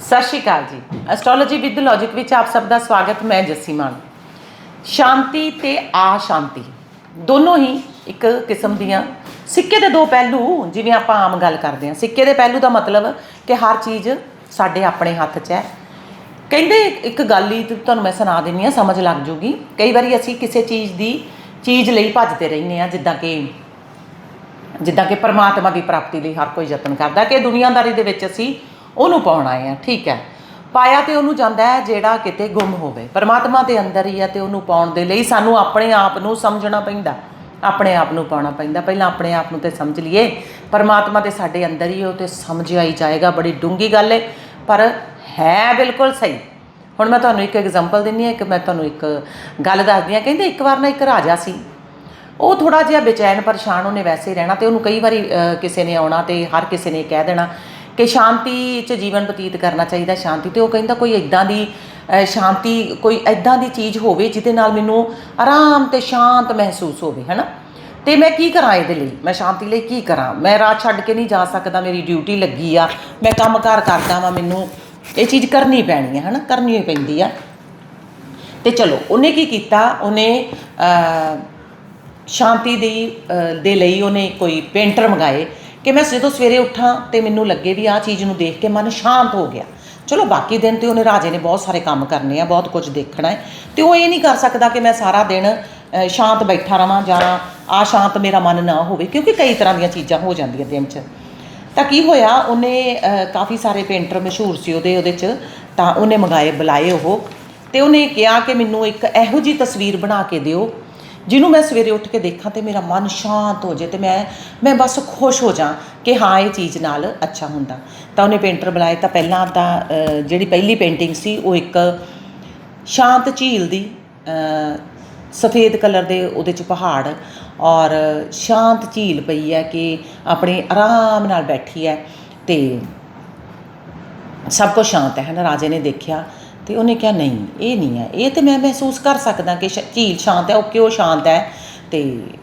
ਸਤਿ ਸ਼੍ਰੀ ਅਕਾਲ ਜੀ। Astrology with logic ਵਿੱਚ ਆਪ ਸਭ ਦਾ ਸਵਾਗਤ, ਮੈਂ ਜੱਸੀ ਮਾਨ। ਸ਼ਾਂਤੀ ਤੇ ਸ਼ਾਂਤੀ ਦੋਨੋਂ ਹੀ ਇੱਕ ਕਿਸਮ ਦੀਆਂ। ਸਿੱਕੇ ਦੇ ਦੋ ਪਹਿਲੂ, ਜਿਵੇਂ ਆਪਾਂ ਆਮ ਗੱਲ ਕਰਦੇ ਹਾਂ। ਸਿੱਕੇ ਦੇ ਪਹਿਲੂ ਦਾ ਮਤਲਬ ਕਿ ਹਰ ਚੀਜ਼ ਸਾਡੇ ਆਪਣੇ ਹੱਥ 'ਚ ਹੈ। ਕਹਿੰਦੇ ਇੱਕ ਗੱਲ ਹੀ ਤੁਹਾਨੂੰ ਮੈਂ ਸੁਣਾ ਦਿੰਨੀ ਆ ਸਮਝ ਲੱਗ ਜੂਗੀ। ਕਈ ਵਾਰੀ ਅਸੀਂ ਕਿਸੇ ਚੀਜ਼ ਦੀ ਚੀਜ਼ ਲਈ ਭੱਜਦੇ ਰਹਿੰਦੇ ਆ ਜਿੱਦਾਂ ਕਿ ਜਿੱਦਾਂ ਕਿ ਪਰਮਾਤਮਾ ਦੀ ਪ੍ਰਾਪਤੀ ਲਈ ਹਰ ਕੋਈ ਯਤਨ ਕਰਦਾ ਕਿ ਦੁਨੀਆਦਾਰੀ ਦੇ ਵਿੱਚ ਅਸੀਂ ਉਹਨੂੰ ਪਾਉਣ ਆਏ ਠੀਕ ਹੈ। ਪਾਇਆ ਤੇ ਉਹਨੂੰ ਜਾਂਦਾ ਹੈ ਜਿਹੜਾ ਕਿਤੇ ਗੁੰਮ ਹੋਵੇ। ਪਰਮਾਤਮਾ ਦੇ ਅੰਦਰ ਹੀ ਹੈ ਤੇ ਉਹਨੂੰ ਪਾਉਣ ਦੇ ਲਈ ਸਾਨੂੰ ਆਪਣੇ ਆਪ ਨੂੰ ਸਮਝਣਾ ਪੈਂਦਾ। ਆਪਣੇ ਆਪ ਨੂੰ ਪਾਉਣਾ ਪੈਂਦਾ। ਪਹਿਲਾਂ ਆਪਣੇ ਆਪ ਨੂੰ ਤੇ ਸਮਝ ਲਈਏ। ਪਰਮਾਤਮਾ ਤੇ ਸਾਡੇ ਅੰਦਰ ਹੀ ਉਹ ਤੇ ਸਮਝ ਆਈ ਜਾਏਗਾ, ਬੜੀ ਡੂੰਗੀ ਗੱਲ ਹੈ ਪਰ ਹੈ ਬਿਲਕੁਲ ਸਹੀ। ਹੁਣ ਮੈਂ ਤੁਹਾਨੂੰ ਇੱਕ ਐਗਜ਼ਾਮਪਲ ਦਿੰਨੀ ਆ ਇੱਕ ਮੈਂ ਤੁਹਾਨੂੰ ਇੱਕ ਗੱਲ ਦੱਸਦੀ ਆ ਕਹਿੰਦੇ ਇੱਕ ਵਾਰ ਨਾ ਇੱਕ ਰਾਜਾ ਸੀ। ਉਹ ਥੋੜਾ ਜਿਹਾ ਬੇਚੈਨ ਪਰੇਸ਼ਾਨ ਉਹਨੇ ਵੈਸੇ ਹੀ ਰਹਿਣਾ ਤੇ ਉਹਨੂੰ ਕਈ ਵਾਰੀ ਕਿਸੇ ਨੇ ਆਉਣਾ ਤੇ ਹਰ ਕਿਸੇ ਨੇ ਕਹਿ ਦੇਣਾ ਕਿ ਸ਼ਾਂਤੀ 'ਚ ਜੀਵਨ ਬਤੀਤ ਕਰਨਾ ਚਾਹੀਦਾ ਸ਼ਾਂਤੀ ਤੇ ਉਹ ਕਹਿੰਦਾ ਕੋਈ ਇਦਾਂ ਦੀ ਸ਼ਾਂਤੀ ਕੋਈ ਇਦਾਂ ਦੀ ਚੀਜ਼ ਹੋਵੇ ਜਿਹਦੇ ਨਾਲ ਮੈਨੂੰ ਆਰਾਮ ਤੇ ਸ਼ਾਂਤ ਮਹਿਸੂਸ ਹੋਵੇ, ਹੈਨਾ? ਤੇ ਮੈਂ ਕੀ ਕਰਾਂ ਇਹਦੇ ਲਈ? ਮੈਂ ਸ਼ਾਂਤੀ ਲਈ ਕੀ ਕਰਾਂ? ਮੈਂ ਰਾਤ ਛੱਡ ਕੇ ਨਹੀਂ ਜਾ ਸਕਦਾ, ਮੇਰੀ ਡਿਊਟੀ ਲੱਗੀ ਆ, ਮੈਂ ਕੰਮਕਾਰ ਕਰਦਾ ਵਾਂ, ਮੈਨੂੰ ਇਹ ਚੀਜ਼ ਕਰਨੀ ਪੈਣੀ ਹੈ ਹੈਨਾ? ਕਰਨੀ ਹੀ ਪੈਂਦੀ ਆ। ਤੇ ਚਲੋ, ਉਹਨੇ ਕੀ ਕੀਤਾ? ਉਹਨੇ ਸ਼ਾਂਤੀ ਦੀ ਦੇ ਲਈ ਉਹਨੇ ਕੋਈ ਪੇਂਟਰ ਮੰਗਾਏ ਕਿ ਮੈਂ ਜਦੋਂ ਸਵੇਰੇ ਉੱਠਾਂ ਤੇ ਮੈਨੂੰ ਲੱਗੇ ਵੀ ਆਹ ਚੀਜ਼ ਨੂੰ ਦੇਖ ਕੇ ਮਨ ਸ਼ਾਂਤ ਹੋ ਗਿਆ। ਚਲੋ ਬਾਕੀ ਦਿਨ ਤੇ ਉਹਨੇ ਰਾਜੇ ਨੇ ਬਹੁਤ ਸਾਰੇ ਕੰਮ ਕਰਨੇ ਆ, ਬਹੁਤ ਕੁਝ ਦੇਖਣਾ ਹੈ। ਤੇ ਉਹ ਇਹ ਨਹੀਂ ਕਰ ਸਕਦਾ ਕਿ ਮੈਂ ਸਾਰਾ ਦਿਨ ਸ਼ਾਂਤ ਬੈਠਾ ਰਵਾਂ ਜਾਂ ਆ ਸ਼ਾਂਤ ਮੇਰਾ ਮਨ ਨਾ ਹੋਵੇ, ਕਿਉਂਕਿ ਕਈ ਤਰ੍ਹਾਂ ਦੀਆਂ ਚੀਜ਼ਾਂ ਹੋ ਜਾਂਦੀਆਂ ਦਿਨ 'ਚ। ਤਾਂ ਕੀ ਹੋਇਆ, ਉਹਨੇ ਕਾਫੀ ਸਾਰੇ ਪੇਂਟਰ ਮਸ਼ਹੂਰ ਸੀ ਉਹਦੇ ਉਹਦੇ 'ਚ, ਤਾਂ ਉਹਨੇ ਮੰਗਾਏ, ਬੁਲਾਏ ਉਹ। ਤੇ ਉਹਨੇ ਕਿਹਾ ਕਿ ਮੈਨੂੰ ਇੱਕ ਇਹੋ ਜੀ ਤਸਵੀਰ ਬਣਾ ਕੇ ਦਿਓ ਜਿਹਨੂੰ ਮੈਂ ਸਵੇਰੇ ਉੱਠ ਕੇ ਦੇਖਾਂ ਤੇ ਮੇਰਾ ਮਨ ਸ਼ਾਂਤ ਹੋ ਜਾਏ ਤੇ ਮੈਂ ਮੈਂ ਬਸ ਖੁਸ਼ ਹੋ ਜਾ ਕਿ ਹਾਂ ਇਹ ਚੀਜ਼ ਨਾਲ ਅੱਛਾ ਹੁੰਦਾ। ਤਾਂ ਉਹਨੇ ਪੇਂਟਰ ਬੁਲਾਏ ਤਾਂ ਪਹਿਲਾਂ ਤਾਂ ਜਿਹੜੀ ਪਹਿਲੀ ਪੇਂਟਿੰਗ ਸੀ ਉਹ ਇੱਕ ਸ਼ਾਂਤ ਝੀਲ ਦੀ ਅ, ਸਫੇਦ ਕਲਰ ਦੇ ਉਹਦੇ ਚ ਪਹਾੜ ਔਰ ਸ਼ਾਂਤ ਝੀਲ ਪਈ ਹੈ ਕਿ ਆਪਣੇ ਆਰਾਮ ਨਾਲ ਬੈਠੀ ਹੈ ਤੇ ਸਭ ਕੁਝ ਸ਼ਾਂਤ ਹੈ। ਨਾ ਰਾਜੇ ਨੇ ਦੇਖਿਆ ਅਤੇ ਉਹਨੇ ਕਿਹਾ, ਨਹੀਂ, ਇਹ ਨਹੀਂ ਹੈ। ਇਹ ਤਾਂ ਮੈਂ ਮਹਿਸੂਸ ਕਰ ਸਕਦਾ ਕਿ ਸ਼- ਝੀਲ ਸ਼ਾਂਤ ਹੈ, ਉਹ ਕਿਉਂ ਸ਼ਾਂਤ ਹੈ? ਤੇ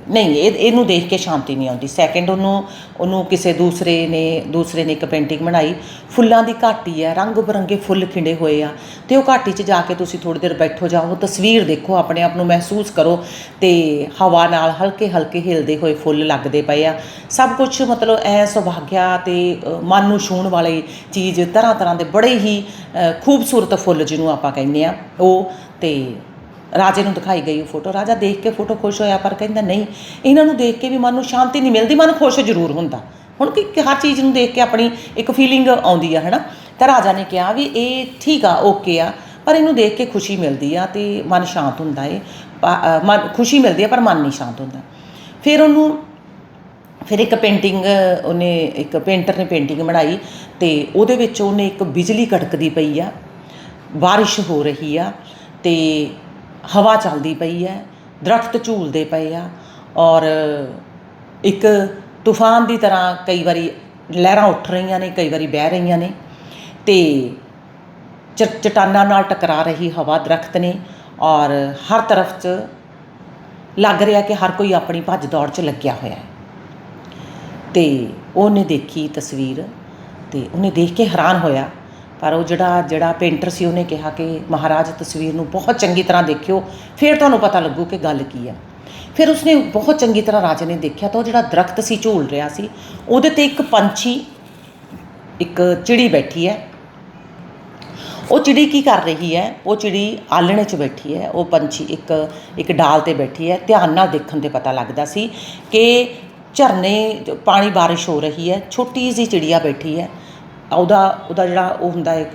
ਨਹੀਂ, ਇਹ, ਇਹਨੂੰ ਦੇਖ ਕੇ ਸ਼ਾਂਤੀ ਨਹੀਂ ਆਉਂਦੀ। ਸੈਕਿੰਡ ਉਹਨੂੰ ਉਹਨੂੰ ਕਿਸੇ ਦੂਸਰੇ ਨੇ ਦੂਸਰੇ ਨੇ ਇੱਕ ਪੇਂਟਿੰਗ ਬਣਾਈ। ਫੁੱਲਾਂ ਦੀ ਘਾਟੀ ਹੈ ਰੰਗ ਬਰੰਗੇ ਫੁੱਲ ਖਿੰਡੇ ਹੋਏ ਆ। ਤੇ ਉਹ ਘਾਟੀ 'ਚ ਜਾ ਕੇ ਤੁਸੀਂ ਥੋੜੀ ਦੇਰ ਬੈਠੋ ਜਾਓ ਤਸਵੀਰ ਦੇਖੋ, ਆਪਣੇ ਆਪ ਨੂੰ ਮਹਿਸੂਸ ਕਰੋ ਤੇ ਹਵਾ ਨਾਲ ਹਲਕੇ ਹਲਕੇ ਹਿਲਦੇ ਹੋਏ ਫੁੱਲ ਲੱਗਦੇ ਪਏ ਆ। ਸਭ ਕੁਝ ਮਤਲਬ ਐ ਸੁਭਾਗਿਆ ਤੇ ਮਨ ਨੂੰ ਛੂਹਣ ਵਾਲੀ ਚੀਜ਼ ਤਰ੍ਹਾਂ ਤਰ੍ਹਾਂ ਦੇ ਬੜੇ ਹੀ ਖੂਬਸੂਰਤ ਫੁੱਲ ਜਿਹਨੂੰ ਆਪਾਂ ਕਹਿੰਦੇ ਆ। ਉਹ ਤੇ ਰਾਜੇ ਨੂੰ ਦਿਖਾਈ ਗਈ ਉਹ ਫੋਟੋ। ਰਾਜਾ ਦੇਖ ਕੇ ਫੋਟੋ ਖੁਸ਼ ਹੋਇਆ ਪਰ ਕਹਿੰਦਾ, ਨਹੀਂ, ਇਹਨਾਂ ਨੂੰ ਦੇਖ ਕੇ ਵੀ ਮਨ ਨੂੰ ਸ਼ਾਂਤੀ ਨਹੀਂ ਮਿਲਦੀ, ਮਨ ਖੁਸ਼ ਜ਼ਰੂਰ ਹੁੰਦਾ। ਹੁਣ ਕਿ ਹਰ ਚੀਜ਼ ਨੂੰ ਦੇਖ ਕੇ ਆਪਣੀ ਇੱਕ ਫੀਲਿੰਗ ਆਉਂਦੀ ਆ, ਹੈਨਾ? ਤਾਂ ਰਾਜਾ ਨੇ ਕਿਹਾ ਵੀ ਇਹ ਠੀਕ ਆ ਓਕੇ ਆ, ਪਰ ਇਹਨੂੰ ਦੇਖ ਕੇ ਖੁਸ਼ੀ ਮਿਲਦੀ ਆ ਤੇ ਮਨ ਸ਼ਾਂਤ ਹੁੰਦਾ ਏ। ਮਨ, ਖੁਸ਼ੀ ਮਿਲਦੀ ਆ, ਪਰ ਮਨ ਨਹੀਂ ਸ਼ਾਂਤ ਹੁੰਦਾ। ਫਿਰ ਉਹਨੂੰ, ਫਿਰ ਇੱਕ ਪੇਂਟਿੰਗ ਉਹਨੇ ਇੱਕ ਪੇਂਟਰ ਨੇ ਪੇਂਟਿੰਗ ਬਣਾਈ ਤੇ ਉਹਦੇ ਵਿੱਚ ਉਹਨੇ ਇੱਕ ਬਿਜਲੀ ਕੜਕਦੀ ਪਈ ਆ। ਬਾਰਿਸ਼ ਹੋ ਰਹੀ ਆ ਤੇ ਹਵਾ ਚੱਲਦੀ ਪਈ ਹੈ, ਦਰਖਤ ਝੂਲਦੇ ਪਏ ਆ ਔਰ ਇੱਕ ਤੂਫਾਨ ਦੀ ਤਰ੍ਹਾਂ ਕਈ ਵਾਰੀ ਲਹਿਰਾਂ ਉੱਠ ਰਹੀਆਂ ਨੇ, ਕਈ ਵਾਰੀ ਬਹਿ ਰਹੀਆਂ ਨੇ ਤੇ ਚ, ਚਟਾਨਾਂ ਨਾਲ ਟਕਰਾ ਰਹੀ ਹਵਾ ਦਰਖਤ ਨੇ ਔਰ ਹਰ ਤਰਫ 'ਚ ਲੱਗ ਰਿਹਾ ਕਿ ਹਰ ਕੋਈ ਆਪਣੀ ਭੱਜ ਦੌੜ 'ਚ ਲੱਗਿਆ ਹੋਇਆ ਹੈ। ਤੇ ਉਹਨੇ ਦੇਖੀ ਤਸਵੀਰ ਤੇ ਉਹਨੇ ਦੇਖ ਕੇ ਹੈਰਾਨ ਹੋਇਆ ਪਰ ਉਹ ਜਿਹੜਾ ਜਿਹੜਾ ਪੇਂਟਰ ਸੀ, ਉਹਨੇ ਕਿਹਾ ਕਿ ਮਹਾਰਾਜ ਤਸਵੀਰ ਨੂੰ ਬਹੁਤ ਚੰਗੀ ਤਰ੍ਹਾਂ ਦੇਖਿਓ, ਫਿਰ ਤੁਹਾਨੂੰ ਪਤਾ ਲੱਗੂ ਕਿ ਗੱਲ ਕੀ ਆ। ਫਿਰ ਉਸਨੇ ਬਹੁਤ ਚੰਗੀ ਤਰ੍ਹਾਂ ਰਾਜੇ ਨੇ ਦੇਖਿਆ ਤਾਂ ਉਹ ਜਿਹੜਾ ਦਰਖਤ ਸੀ, ਝੂਲ ਰਿਹਾ ਸੀ, ਉਹਦੇ ਤੇ ਇੱਕ ਪੰਛੀ, ਇੱਕ ਚਿੜੀ ਬੈਠੀ ਹੈ। ਉਹ ਚਿੜੀ ਕੀ ਕਰ ਰਹੀ ਹੈ? ਉਹ ਚਿੜੀ ਆਲਣੇ 'ਚ ਬੈਠੀ ਹੈ। ਉਹ ਪੰਛੀ ਇੱਕ ਇੱਕ ਡਾਲ ਤੇ ਬੈਠੀ ਹੈ। ਧਿਆਨ ਨਾਲ ਦੇਖਣ ਤੇ ਪਤਾ ਲੱਗਦਾ ਸੀ ਕਿ ਝਰਨੇ ਜੋ ਪਾਣੀ ਬਾਰਿਸ਼ ਹੋ ਰਹੀ ਹੈ। ਛੋਟੀ ਜਿਹੀ ਚਿੜੀਆ ਬੈਠੀ ਹੈ। ਉਹਦਾ ਉਹਦਾ ਜਿਹੜਾ ਉਹ ਹੁੰਦਾ ਹੈ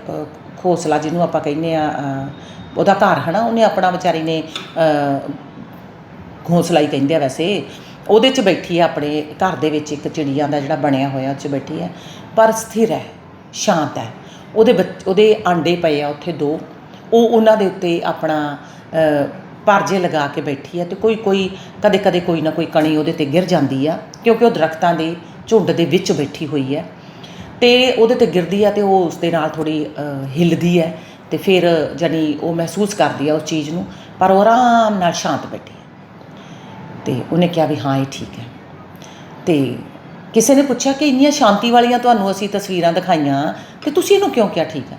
ਘੋਂਸਲਾ ਜਿਹਨੂੰ ਆਪਾਂ ਕਹਿੰਦੇ ਆ ਉਹਦਾ ਘਰ ਹੈ ਨਾ ਉਹਨੇ ਆਪਣਾ ਵਿਚਾਰੀ ਨੇ ਘੋਂਸਲਾ ਹੀ ਕਹਿੰਦੇ ਆ ਵੈਸੇ। ਉਹਦੇ 'ਚ ਬੈਠੀ ਹੈ ਆਪਣੇ ਘਰ ਦੇ ਵਿੱਚ ਇੱਕ ਚਿੜੀਆਂ ਦਾ ਜਿਹੜਾ ਬਣਿਆ ਹੋਇਆ, ਉਹ 'ਚ ਬੈਠੀ ਹੈ ਪਰ ਸਥਿਰ ਹੈ, ਸ਼ਾਂਤ ਹੈ। ਉਹਦੇ ਬੱਚ- ਉਹਦੇ ਆਂਡੇ ਪਏ ਆ ਉੱਥੇ ਦੋ। ਉਹ ਉਹਨਾਂ ਦੇ ਉੱਤੇ ਆਪਣਾ ਪਰਜੇ ਲਗਾ ਕੇ ਬੈਠੀ ਹੈ ਤੇ ਕੋਈ ਕੋਈ ਕਦੇ ਕਦੇ ਕੋਈ ਨਾ ਕੋਈ ਕਣੀ ਉਹਦੇ ਤੇ ਗਿਰ ਜਾਂਦੀ ਆ, ਕਿਉਂਕਿ ਉਹ ਦਰਖਤਾਂ ਦੇ ਝੁੰਡ ਦੇ ਵਿੱਚ ਬੈਠੀ ਹੋਈ ਹੈ ਤੇ ਉਹਦੇ ਤੇ ਗਿਰਦੀ ਆ ਤੇ ਉਹ ਉਸ ਦੇ ਨਾਲ ਥੋੜੀ ਹਿੱਲਦੀ ਹੈ ਤੇ ਫਿਰ ਜਾਨੀ ਉਹ ਮਹਿਸੂਸ ਕਰਦੀ ਆ ਉਸ ਚੀਜ਼ ਨੂੰ, ਪਰ ਉਹ ਆਰਾਮ ਨਾਲ ਸ਼ਾਂਤ ਬੈਠੀ ਹੈ। ਤੇ ਉਹਨੇ ਕਿਹਾ ਵੀ ਹਾਂ, ਇਹ ਠੀਕ ਹੈ। ਤੇ ਕਿਸੇ ਨੇ ਪੁੱਛਿਆ ਕਿ ਇੰਨੀਆਂ ਸ਼ਾਂਤੀ ਵਾਲੀਆਂ ਤੁਹਾਨੂੰ ਅਸੀਂ ਤਸਵੀਰਾਂ ਦਿਖਾਈਆਂ, ਤੇ ਤੁਸੀਂ ਇਹਨੂੰ ਕਿਉਂ ਕਿਹਾ ਠੀਕ ਹੈ?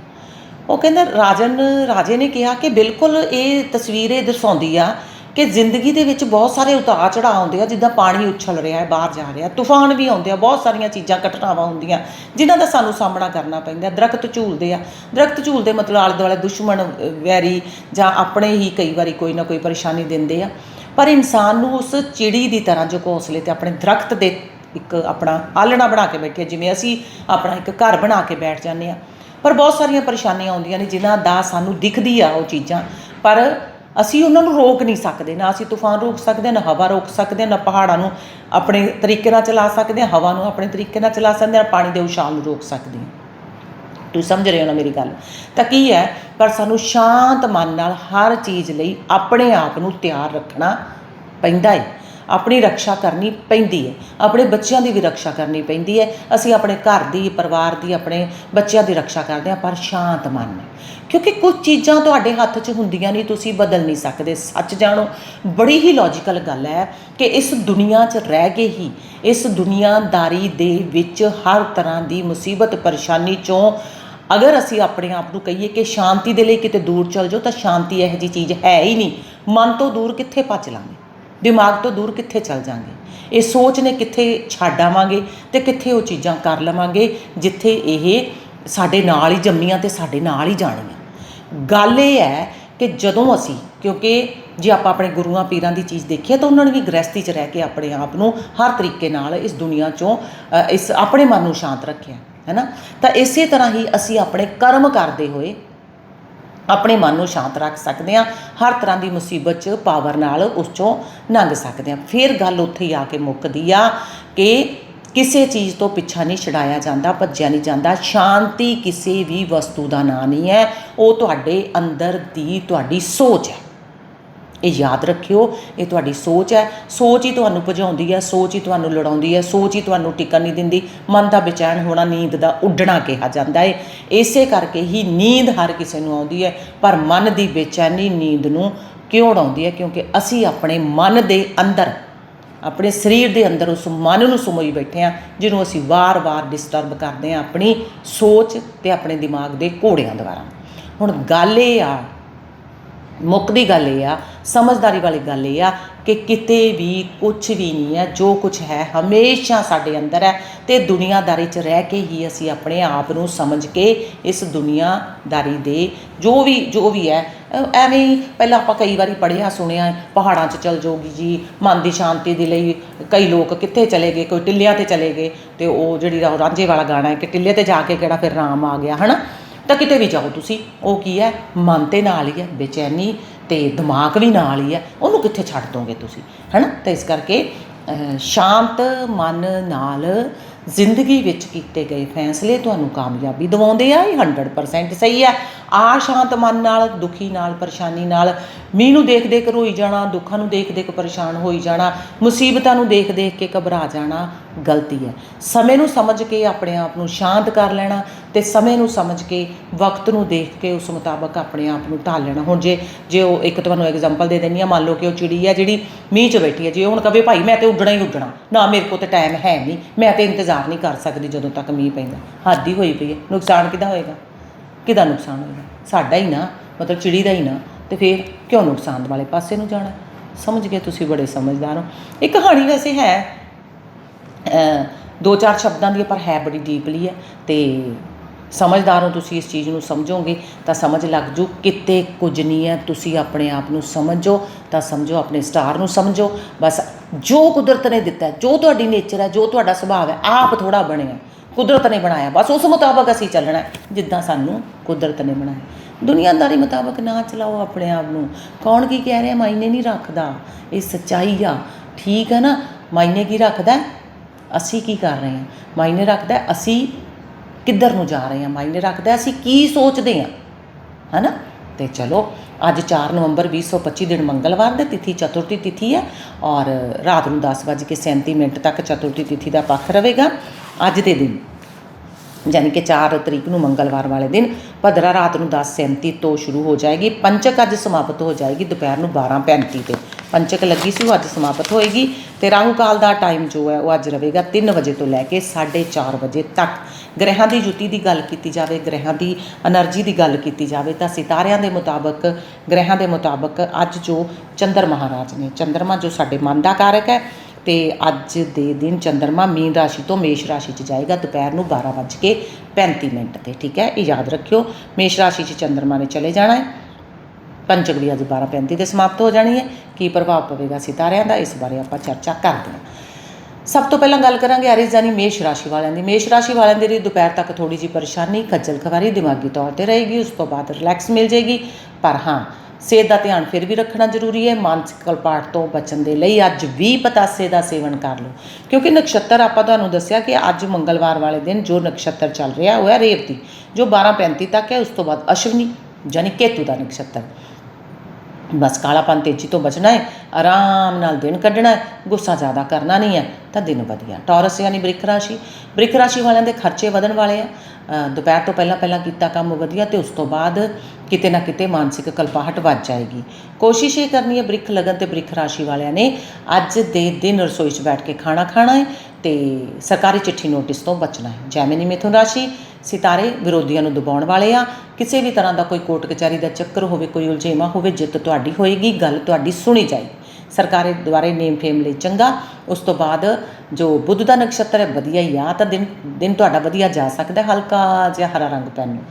ਉਹ ਕਹਿੰਦਾ, ਰਾਜਨ, ਰਾਜੇ ਨੇ ਕਿਹਾ ਕਿ ਬਿਲਕੁਲ ਇਹ ਤਸਵੀਰ ਇਹ ਦਰਸਾਉਂਦੀ ਆ ਕਿ ਜ਼ਿੰਦਗੀ ਦੇ ਵਿੱਚ ਬਹੁਤ ਸਾਰੇ ਉਤਾਰ ਚੜਾਅ ਆਉਂਦੇ ਆ, ਜਿੱਦਾਂ ਪਾਣੀ ਉਛਲ ਰਿਹਾ ਹੈ, ਬਾਹਰ ਜਾ ਰਿਹਾ ਤੂਫਾਨ ਵੀ ਆਉਂਦੇ ਆ, ਬਹੁਤ ਸਾਰੀਆਂ ਚੀਜ਼ਾਂ, ਘਟਨਾਵਾਂ ਹੁੰਦੀਆਂ, ਜਿਨ੍ਹਾਂ ਦਾ ਸਾਨੂੰ ਸਾਹਮਣਾ ਕਰਨਾ ਪੈਂਦਾ ਦਰਖਤ ਝੂਲਦੇ ਆ। ਦਰਖਤ ਝੂਲਦੇ ਮਤਲਬ ਆਲੇ ਦੁਆਲੇ ਦੁਸ਼ਮਣ ਵੈਰੀ ਜਾਂ ਆਪਣੇ ਹੀ ਕਈ ਵਾਰੀ ਕੋਈ ਨਾ ਕੋਈ ਪਰੇਸ਼ਾਨੀ ਦਿੰਦੇ ਆ। ਪਰ ਇਨਸਾਨ ਨੂੰ ਉਸ ਚਿੜੀ ਦੀ ਤਰ੍ਹਾਂ ਜੋ ਘੋਂਸਲੇ ਤੇ ਆਪਣੇ ਦਰਖਤ ਦੇ ਇੱਕ ਆਪਣਾ ਆਲਣਾ ਬਣਾ ਕੇ ਬੈਠੇ ਜਿਵੇਂ ਅਸੀਂ ਆਪਣਾ ਇੱਕ ਘਰ ਬਣਾ ਕੇ ਬੈਠ ਜਾਂਦੇ ਆ। ਪਰ ਬਹੁਤ ਸਾਰੀਆਂ ਪਰੇਸ਼ਾਨੀਆਂ ਆਉਂਦੀਆਂ ਨੇ, ਜਿਨ੍ਹਾਂ ਦਾ ਸਾਨੂੰ ਦਿਖਦੀ ਆ ਉਹ ਚੀਜ਼ਾਂ। ਪਰ ਅਸੀਂ ਉਹਨਾਂ ਨੂੰ ਰੋਕ ਨਹੀਂ ਸਕਦੇ, ਨਾ ਅਸੀਂ ਤੂਫਾਨ ਰੋਕ ਸਕਦੇ, ਨਾ ਹਵਾ ਰੋਕ ਸਕਦੇ, ਨਾ ਪਹਾੜਾਂ ਨੂੰ ਆਪਣੇ ਤਰੀਕੇ ਨਾਲ ਚਲਾ ਸਕਦੇ ਹਾਂ ਹਵਾ ਨੂੰ ਆਪਣੇ ਤਰੀਕੇ ਨਾਲ ਚਲਾ ਸਕਦੇ ਹਾਂ ਪਾਣੀ ਦੇ ਉਛਾਲ ਨੂੰ ਰੋਕ ਸਕਦੇ। ਹਾਂ ਤੁਸੀਂ ਸਮਝ ਰਹੇ ਹੋ ਨਾ ਮੇਰੀ ਗੱਲ? ਤਾਂ ਕੀ ਹੈ? ਪਰ ਸਾਨੂੰ ਸ਼ਾਂਤ ਮਨ ਨਾਲ ਹਰ ਚੀਜ਼ ਲਈ ਆਪਣੇ ਆਪ ਨੂੰ ਤਿਆਰ ਰੱਖਣਾ ਪੈਂਦਾ ਹੈ। ਆਪਣੀ ਰੱਖਿਆ ਕਰਨੀ ਪੈਂਦੀ ਹੈ। ਆਪਣੇ ਬੱਚਿਆਂ ਦੀ ਵੀ ਰੱਖਿਆ ਕਰਨੀ ਪੈਂਦੀ ਹੈ। ਅਸੀਂ ਆਪਣੇ ਘਰ ਦੀ, ਪਰਿਵਾਰ ਦੀ, ਆਪਣੇ ਬੱਚਿਆਂ ਦੀ ਰੱਖਿਆ ਕਰਦੇ ਹਾਂ, ਪਰ ਸ਼ਾਂਤ ਮਨ ਕਿਉਂਕਿ ਕੁਝ ਚੀਜ਼ਾਂ ਤੁਹਾਡੇ ਹੱਥ 'ਚ ਹੁੰਦੀਆਂ ਨਹੀਂ, ਤੁਸੀਂ ਬਦਲ ਨਹੀਂ ਸਕਦੇ। ਸੱਚ ਜਾਣੋ, ਬੜੀ ਹੀ ਲੌਜੀਕਲ ਗੱਲ ਹੈ ਕਿ ਇਸ ਦੁਨੀਆ 'ਚ ਰਹਿ ਕੇ ਹੀ, ਇਸ ਦੁਨੀਆਦਾਰੀ ਦੇ ਵਿੱਚ ਹਰ ਤਰ੍ਹਾਂ ਦੀ ਮੁਸੀਬਤ, ਪਰੇਸ਼ਾਨੀ 'ਚੋਂ ਅਗਰ ਅਸੀਂ ਆਪਣੇ ਆਪ ਨੂੰ ਕਹੀਏ ਕਿ ਸ਼ਾਂਤੀ ਦੇ ਲਈ ਕਿਤੇ ਦੂਰ ਚਲ ਜਾਓ, ਤਾਂ ਸ਼ਾਂਤੀ ਇਹੋ ਜੀ ਚੀਜ਼ ਹੈ ਹੀ ਨਹੀਂ। ਮਨ ਤੋਂ ਦੂਰ ਕਿੱਥੇ ਭੱਜ ਲਾਂਗੇ? ਦਿਮਾਗ ਤੋਂ ਦੂਰ ਕਿੱਥੇ ਚਲ ਜਾਂਗੇ? ਇਹ ਸੋਚ ਨੇ ਕਿੱਥੇ ਛੱਡ ਆਵਾਂਗੇ ਤੇ ਕਿੱਥੇ ਉਹ ਚੀਜ਼ਾਂ ਕਰ ਲਵਾਂਗੇ ਜਿੱਥੇ ਇਹ ਸਾਡੇ ਨਾਲ ਹੀ ਜੰਮੀਆਂ ਤੇ ਸਾਡੇ ਨਾਲ ਹੀ ਜਾਣੀਆਂ ਗੱਲ ਇਹ ਹੈ ਕਿ ਜਦੋਂ ਅਸੀਂ, ਕਿਉਂਕਿ ਜੇ ਆਪਾਂ ਆਪਣੇ ਗੁਰੂਆਂ ਪੀਰਾਂ ਦੀ ਚੀਜ਼ ਦੇਖੀਏ ਤਾਂ ਉਹਨਾਂ ਨੇ ਵੀ ਗ੍ਰਸਤੀ 'ਚ ਰਹਿ ਕੇ ਆਪਣੇ ਆਪ ਨੂੰ ਹਰ ਤਰੀਕੇ ਨਾਲ ਇਸ ਦੁਨੀਆ 'ਚੋਂ ਇਸ ਆਪਣੇ ਮਨ ਨੂੰ ਸ਼ਾਂਤ ਰੱਖਿਆ, ਹੈ ਨਾ? ਤਾਂ ਇਸੇ ਤਰ੍ਹਾਂ ਹੀ ਅਸੀਂ ਆਪਣੇ ਕਰਮ ਕਰਦੇ ਹੋਏ ਆਪਣੇ ਮਨ ਨੂੰ ਸ਼ਾਂਤ ਰੱਖ ਸਕਦੇ ਹਾਂ, ਹਰ ਤਰ੍ਹਾਂ ਦੀ ਮੁਸੀਬਤ 'ਚ ਪਾਵਰ ਨਾਲ ਉਸ 'ਚੋਂ ਲੰਘ ਸਕਦੇ ਹਾਂ। ਫਿਰ ਗੱਲ ਉੱਥੇ ਹੀ ਆ ਕੇ ਮੁੱਕਦੀ ਆ ਕਿ ਕਿਸੇ ਚੀਜ਼ ਤੋਂ ਪਿੱਛਾ ਨਹੀਂ ਛਡਾਇਆ ਜਾਂਦਾ, ਭੱਜਿਆ ਨਹੀਂ ਜਾਂਦਾ। ਸ਼ਾਂਤੀ ਕਿਸੇ ਵੀ ਵਸਤੂ ਦਾ ਨਾਂ ਨਹੀਂ ਹੈ। ਉਹ ਤੁਹਾਡੇ ਅੰਦਰ ਦੀ ਤੁਹਾਡੀ ਸੋਚ ਹੈ। ਇਹ ਯਾਦ ਰੱਖਿਓ, ਇਹ ਤੁਹਾਡੀ ਸੋਚ ਹੈ। ਸੋਚ ਹੀ ਤੁਹਾਨੂੰ ਭਜਾਉਂਦੀ ਹੈ, ਸੋਚ ਹੀ ਤੁਹਾਨੂੰ ਲੜਾਉਂਦੀ ਹੈ, ਸੋਚ ਹੀ ਤੁਹਾਨੂੰ ਟਿਕਣ ਨਹੀਂ ਦਿੰਦੀ। ਮਨ ਦਾ ਬੇਚੈਨ ਹੋਣਾ, ਨੀਂਦ ਦਾ ਉੱਡਣਾ ਕਿਹਾ ਜਾਂਦਾ ਹੈ ਇਸੇ ਕਰਕੇ ਹੀ ਨੀਂਦ ਹਰ ਕਿਸੇ ਨੂੰ ਆਉਂਦੀ ਹੈ, ਪਰ ਮਨ ਦੀ ਬੇਚੈਨੀ ਨੀਂਦ ਨੂੰ ਕਿਉਂ ਉਡਾਉਂਦੀ ਹੈ? ਕਿਉਂਕਿ ਅਸੀਂ ਆਪਣੇ ਮਨ ਦੇ ਅੰਦਰ, ਆਪਣੇ ਸਰੀਰ ਦੇ ਅੰਦਰ ਉਸ ਮਨ ਨੂੰ ਸਮੋਈ ਬੈਠੇ ਆ ਜਿਹਨੂੰ ਅਸੀਂ ਵਾਰ-ਵਾਰ ਡਿਸਟਰਬ ਕਰਦੇ ਆ ਆਪਣੀ ਸੋਚ ਤੇ ਆਪਣੇ ਦਿਮਾਗ ਦੇ ਘੋੜਿਆਂ ਦੁਆਰਾ। ਹੁਣ ਗੱਲ ਇਹ ਆ ਮੁੱਕਦੀ ਗੱਲ ਇਹ ਆ, ਸਮਝਦਾਰੀ ਵਾਲੀ ਗੱਲ ਇਹ ਆ ਕਿ ਕਿਤੇ ਵੀ ਕੁਝ ਵੀ ਨਹੀਂ ਹੈ ਜੋ ਕੁਝ ਹੈ ਹਮੇਸ਼ਾ ਸਾਡੇ ਅੰਦਰ ਹੈ ਤੇ ਦੁਨੀਆਦਾਰੀ 'ਚ ਰਹਿ ਕੇ ਹੀ ਅਸੀਂ ਆਪਣੇ ਆਪ ਨੂੰ ਸਮਝ ਕੇ ਇਸ ਦੁਨੀਆਦਾਰੀ ਦੇ ਜੋ ਵੀ ਜੋ ਵੀ ਹੈ ਐਵੇਂ ਹੀ ਪਹਿਲਾਂ ਆਪਾਂ ਕਈ ਵਾਰੀ ਪੜ੍ਹਿਆ ਸੁਣਿਆ ਪਹਾੜਾਂ 'ਚ ਚਲ ਜਾਓਗੀ ਜੀ, ਮਨ ਦੀ ਸ਼ਾਂਤੀ ਦੇ ਲਈ ਕਈ ਲੋਕ ਕਿੱਥੇ ਚਲੇ ਗਏ, ਕੋਈ ਟਿੱਲਿਆਂ ਤੇ ਚਲੇ ਗਏ ਤੇ ਉਹ ਜਿਹੜੀ ਰਾ- ਰਾਂਝੇ ਵਾਲਾ ਗਾਣਾ ਹੈ ਕਿ ਟਿੱਲੇ ਤੇ ਜਾ ਕੇ ਕਿਹੜਾ ਫਿਰ ਰਾਮ ਆ ਗਿਆ, ਹਨਾ? ਤਾਂ ਕਿਤੇ ਵੀ ਜਾਓ ਤੁਸੀਂ। ਉਹ ਕੀ ਹੈ? ਮਨ ਤੇ ਨਾਲ ਹੀ ਹੈ, ਬੇਚੈਨੀ ਤੇ ਦਿਮਾਗ ਵੀ ਨਾਲ ਹੀ ਹੈ। ਉਹਨੂੰ ਕਿੱਥੇ ਛੱਡ ਦੋਗੇ ਤੁਸੀਂ? ਹੈਨਾ? ਤਾਂ ਇਸ ਕਰਕੇ ਸ਼ਾਂਤ ਮਨ ਨਾਲ ਜ਼ਿੰਦਗੀ ਵਿੱਚ ਕੀਤੇ ਗਏ ਫੈਸਲੇ ਤੁਹਾਨੂੰ ਕਾਮਯਾਬੀ ਦਿਵਾਉਂਦੇ ਆ। ਇਹ 100% ਸਹੀ ਹੈ। ਆ ਸ਼ਾਂਤ ਮਨ ਨਾਲ, ਦੁਖੀ ਨਾਲ, ਪਰੇਸ਼ਾਨੀ ਨਾਲ, ਮੀਂਹ ਨੂੰ ਦੇਖ ਦੇਖ ਰੋਈ ਜਾਣਾ, ਦੁੱਖਾਂ ਨੂੰ ਦੇਖ ਦੇਖ ਪਰੇਸ਼ਾਨ ਹੋਈ ਜਾਣਾ, ਮੁਸੀਬਤਾਂ ਨੂੰ ਦੇਖ ਦੇਖ ਕੇ ਘਬਰਾ ਜਾਣਾ, ਗਲਤੀ ਹੈ। ਸਮੇਂ ਨੂੰ ਸਮਝ ਕੇ ਆਪਣੇ ਆਪ ਨੂੰ ਸ਼ਾਂਤ ਕਰ ਲੈਣਾ ਅਤੇ ਸਮੇਂ ਨੂੰ ਸਮਝ ਕੇ ਵਕਤ ਨੂੰ ਦੇਖ ਕੇ ਉਸ ਮੁਤਾਬਕ ਆਪਣੇ ਆਪ ਨੂੰ ਢਾਲ ਲੈਣਾ। ਹੁਣ ਜੇ ਜੇ ਉਹ ਇੱਕ ਤੁਹਾਨੂੰ ਐਗਜ਼ਾਮਪਲ ਦੇ ਦਿੰਦੀ ਆ ਮੰਨ ਲਓ ਕਿ ਉਹ ਚਿੜੀ ਹੈ ਜਿਹੜੀ ਮੀਂਹ 'ਚ ਬੈਠੀ ਹੈ ਜੇ ਉਹ ਹੁਣ ਕਵੇ ਭਾਈ ਮੈਂ ਤੇ ਉੱਡਣਾ ਹੀ ਉੱਡਣਾ ਨਾ ਮੇਰੇ ਕੋਲ ਤੇ ਟਾਈਮ ਹੈ ਨਹੀਂ ਮੈਂ ਤੇ ਇੰਤਜ਼ਾਰ ਨਹੀਂ ਕਰ ਸਕਦੀ ਜਦੋਂ ਤੱਕ ਮੀਂਹ ਪੈਂਦਾ। ਹੱਦ ਹੀ ਹੋਈ ਪਈ ਹੈ। ਨੁਕਸਾਨ ਕਿਹਦਾ ਹੋਏਗਾ? ਕਿਹਦਾ ਨੁਕਸਾਨ ਹੋਏਗਾ? ਸਾਡਾ ਹੀ ਨਾ ਮਤਲਬ ਚਿੜੀ ਦਾ ਹੀ ਨਾ ਤੇ ਫਿਰ ਕਿਉਂ ਨੁਕਸਾਨ ਵਾਲੇ ਪਾਸੇ ਨੂੰ ਜਾਣਾ? ਸਮਝ ਗਏ ਤੁਸੀਂ ਬੜੇ ਸਮਝਦਾਰ ਹੋ। ਇਹ ਕਹਾਣੀ ਵੈਸੇ ਹੈ ਦੋ ਚਾਰ ਸ਼ਬਦਾਂ ਦੀ ਹੈ, ਪਰ ਹੈ ਬੜੀ ਡੀਪਲੀ ਹੈ ਤੇ ਸਮਝਦਾਰ ਹੋ ਤੁਸੀਂ ਇਸ ਚੀਜ਼ ਨੂੰ ਸਮਝੋਗੇ, ਤਾਂ ਸਮਝ ਲੱਗ ਜੂ, ਕਿਤੇ ਕੁਝ ਨਹੀਂ ਹੈ, ਤੁਸੀਂ ਆਪਣੇ ਆਪ ਨੂੰ ਸਮਝੋ, ਤਾਂ ਸਮਝੋ, ਆਪਣੇ ਸਟਾਰ ਨੂੰ ਸਮਝੋ, ਬਸ ਜੋ ਕੁਦਰਤ ਨੇ ਦਿੱਤਾ ਜੋ ਤੁਹਾਡੀ ਨੇਚਰ ਹੈ, ਜੋ ਤੁਹਾਡਾ ਸੁਭਾਅ ਹੈ, ਆਪ ਥੋੜਾ ਬਣਿਆ, ਕੁਦਰਤ ਨੇ ਬਣਾਇਆ, ਬਸ ਉਸ ਮੁਤਾਬਕ ਅਸੀਂ ਚੱਲਣਾ ਜਿੱਦਾਂ ਸਾਨੂੰ ਕੁਦਰਤ ਨੇ ਬਣਾਇਆ। ਦੁਨੀਆਦਾਰੀ ਮੁਤਾਬਕ ਨਾ ਚਲਾਓ ਆਪਣੇ ਆਪ ਨੂੰ। ਕੌਣ ਕੀ ਕਹਿ ਰਿਹਾ, ਮਾਇਨੇ ਨਹੀਂ ਰੱਖਦਾ। ਇਹ ਸੱਚਾਈ ਆ, ਠੀਕ ਹੈ ਨਾ? ਮਾਇਨੇ ਕੀ ਰੱਖਦਾ ਅਸੀਂ ਕੀ ਕਰ ਰਹੇ ਹਾਂ? ਮਾਇਨੇ ਰੱਖਦਾ ਅਸੀਂ ਕਿੱਧਰ ਨੂੰ ਜਾ ਰਹੇ ਹਾਂ ਮਾਇਨੇ ਰੱਖਦਾ, ਅਸੀਂ ਕੀ ਸੋਚਦੇ ਹਾਂ ਹੈਨਾ? ਤੇ ਚਲੋ, ਅੱਜ 4 ਨਵੰਬਰ 2025 ਦਿਨ ਮੰਗਲਵਾਰ ਦੇ ਤਿਥੀ, ਚਤੁਰਥੀ ਤਿਥੀ ਹੈ ਔਰ ਰਾਤ ਨੂੰ 10:37 ਮਿੰਟ ਤੱਕ ਚਤੁਰਥੀ ਤਿਥੀ ਦਾ ਪੱਖ ਰਹੇਗਾ ਅੱਜ ਦੇ ਦਿਨ। ਯਾਨੀ ਕਿ 4 ਤਰੀਕ ਨੂੰ ਮੰਗਲਵਾਰ ਵਾਲੇ ਦਿਨ ਭਦਰਾ ਰਾਤ ਨੂੰ 10:37 ਤੋਂ ਸ਼ੁਰੂ ਹੋ ਜਾਏਗੀ। ਪੰਚਕ ਅੱਜ ਸਮਾਪਤ ਹੋ ਜਾਏਗੀ, ਦੁਪਹਿਰ ਨੂੰ 12:35 ਤੇ। ਪੰਚਕ ਲੱਗੀ ਸੀ, ਉਹ ਅੱਜ ਸਮਾਪਤ ਹੋਏਗੀ। ਤੇ ਰਾਹੂ ਕਾਲ ਦਾ ਟਾਈਮ ਜੋ ਹੈ, ਉਹ ਅੱਜ ਰਹੇਗਾ 3 ਵਜੇ ਤੋਂ ਲੈ ਕੇ 4:30 ਵਜੇ ਤੱਕ। ਗ੍ਰਹਿਾਂ ਦੀ ਜੁਤੀ ਦੀ ਗੱਲ ਕੀਤੀ ਜਾਵੇ, ਗ੍ਰਹਿਾਂ ਦੀ એનર્ਜੀ ਦੀ ਗੱਲ ਕੀਤੀ ਜਾਵੇ ਤਾਂ ਸਿਤਾਰਿਆਂ ਦੇ ਮੁਤਾਬਕ, ਗ੍ਰਹਿਾਂ ਦੇ ਮੁਤਾਬਕ ਅੱਜ ਜੋ ਚੰਦਰ ਮਹਾਰਾਜ ਨੇ, ਚੰਦਰਮਾ ਜੋ ਸਾਡੇ ਮਨ ਦਾ ਕਾਰਕ ਹੈ ਤੇ ਅੱਜ ਦੇ ਦਿਨ ਚੰਦਰਮਾ ਮੀਨ ਰਾਸ਼ੀ ਤੋਂ ਮੇਸ਼ ਰਾਸ਼ੀ 'ਚ ਜਾਏਗਾ, ਦੁਪਹਿਰ ਨੂੰ 12:35 ਮਿੰਟ ਤੇ, ਠੀਕ ਹੈ? ਇਹ ਯਾਦ ਰੱਖਿਓ, ਮੇਸ਼ ਰਾਸ਼ੀ 'ਚ ਚੰਦਰਮਾ ਨੇ ਚਲੇ ਜਾਣਾ ਹੈ। ਪੰਚਕ ਵੀ ਅੱਜ 12:35 ਤੇ ਸਮਾਪਤ ਹੋ ਜਾਣੀ ਹੈ। ਕੀ ਪ੍ਰਭਾਵ ਪਵੇਗਾ ਸਿਤਾਰਿਆਂ ਦਾ, ਇਸ ਬਾਰੇ ਆਪਾਂ ਚਰਚਾ ਕਰਦੇ ਹਾਂ। ਸਭ ਤੋਂ ਪਹਿਲਾਂ ਗੱਲ ਕਰਾਂਗੇ ਐਰੀਜ਼ ਯਾਨੀ ਮੇਸ਼ ਰਾਸ਼ੀ ਵਾਲਿਆਂ ਦੀ। ਮੇਸ਼ ਰਾਸ਼ੀ ਵਾਲਿਆਂ ਦੇ ਲਈ ਦੁਪਹਿਰ ਤੱਕ ਥੋੜੀ ਜੀ ਪਰੇਸ਼ਾਨੀ, ਖੱਜਲ ਖਵਾਰੀ ਦਿਮਾਗੀ ਤੌਰ ਤੇ ਰਹੇਗੀ, ਉਸ ਤੋਂ ਬਾਅਦ ਰਿਲੈਕਸ ਮਿਲ ਜੇਗੀ। ਪਰ ਹਾਂ, ਸਿਹਤ ਦਾ ਧਿਆਨ ਫਿਰ ਵੀ ਰੱਖਣਾ ਜ਼ਰੂਰੀ ਹੈ। ਮਾਨਸਿਕ ਕਲਪਾਟ ਤੋਂ ਬਚਣ ਦੇ ਲਈ ਅੱਜ ਵੀ ਪਤਾਸੇ ਦਾ ਸੇਵਨ ਕਰ ਲਓ। ਕਿਉਂਕਿ ਨਕਸ਼ਤਰ ਆਪਾਂ ਤੁਹਾਨੂੰ ਦੱਸਿਆ ਕਿ ਅੱਜ ਮੰਗਲਵਾਰ ਵਾਲੇ ਦਿਨ ਜੋ ਨਕਸ਼ਤਰ ਚੱਲ ਰਿਹਾ ਉਹ ਹੈ ਰੇਵਤੀ, ਜੋ 12:35 ਤੱਕ ਹੈ, ਉਸ ਤੋਂ ਬਾਅਦ ਅਸ਼ਵਨੀ ਯਾਨੀ ਕੇਤੂ ਦਾ ਨਕਸ਼ਤਰ। ਬਸ ਕਾਲਾਪਨ ਤੇਜ਼ੀ ਤੋਂ ਬਚਣਾ ਹੈ, ਆਰਾਮ ਨਾਲ ਦਿਨ ਕੱਢਣਾ ਹੈ, ਗੁੱਸਾ ਜ਼ਿਆਦਾ ਕਰਨਾ ਨਹੀਂ ਹੈ, ਤਾਂ ਦਿਨ ਵਧੀਆ। ਟੌਰਸ ਯਾਨੀ ਬ੍ਰਿਕ ਰਾਸ਼ੀ ਬ੍ਰਿਕ ਰਾਸ਼ੀ ਵਾਲਿਆਂ ਦੇ ਖਰਚੇ ਵਧਣ ਵਾਲੇ ਆ। ਦੁਪਹਿਰ ਤੋਂ ਪਹਿਲਾਂ ਪਹਿਲਾਂ ਕੀਤਾ ਕੰਮ ਵਧੀਆ ਤੇ ਉਸ ਤੋਂ ਬਾਅਦ ਕਿਤੇ ਨਾ ਕਿਤੇ ਮਾਨਸਿਕ ਕਲਪਾਹਟ ਵੱਜ ਜਾਏਗੀ। ਕੋਸ਼ਿਸ਼ ਇਹ ਕਰਨੀ ਹੈ ਬ੍ਰਿਕ ਲਗਨ ਤੇ ਬ੍ਰਿਕ ਰਾਸ਼ੀ ਵਾਲਿਆਂ ਨੇ ਅੱਜ ਦੇ ਦਿਨ ਰਸੋਈ 'ਚ ਬੈਠ ਕੇ ਖਾਣਾ ਖਾਣਾ ਹੈ ਤੇ ਸਰਕਾਰੀ ਚਿੱਠੀ ਨੋਟਿਸ ਤੋਂ ਬਚਣਾ ਹੈ। ਜੈਮਿਨੀ ਮਿਥੁਨ ਰਾਸ਼ੀ ਸਿਤਾਰੇ ਵਿਰੋਧੀਆਂ ਨੂੰ ਦਬਾਉਣ ਵਾਲੇ ਆ। ਕਿਸੇ ਵੀ ਤਰ੍ਹਾਂ ਦਾ ਕੋਈ ਕੋਰਟ ਕਚਹਿਰੀ ਦਾ ਚੱਕਰ ਹੋਵੇ, ਕੋਈ ਉਲਝੇਵਾ ਹੋਵੇ, ਜਿੱਤ ਤੁਹਾਡੀ ਹੋਏਗੀ, ਗੱਲ ਤੁਹਾਡੀ ਸੁਣੀ ਜਾਏਗੀ। ਸਰਕਾਰੀ ਦੁਆਰੇ ਨੇਮ ਫੇਮ ਲਈ ਚੰਗਾ। ਉਸ ਤੋਂ ਬਾਅਦ ਜੋ ਬੁੱਧ ਦਾ ਨਕਸ਼ਤਰ ਹੈ, ਵਧੀਆ ਹੀ ਆ, ਤਾਂ ਦਿਨ ਦਿਨ ਤੁਹਾਡਾ ਵਧੀਆ ਜਾ ਸਕਦਾ, ਹਲਕਾ ਜਿਹਾ ਹਰਾ ਰੰਗ ਪੈਣ ਨੂੰ।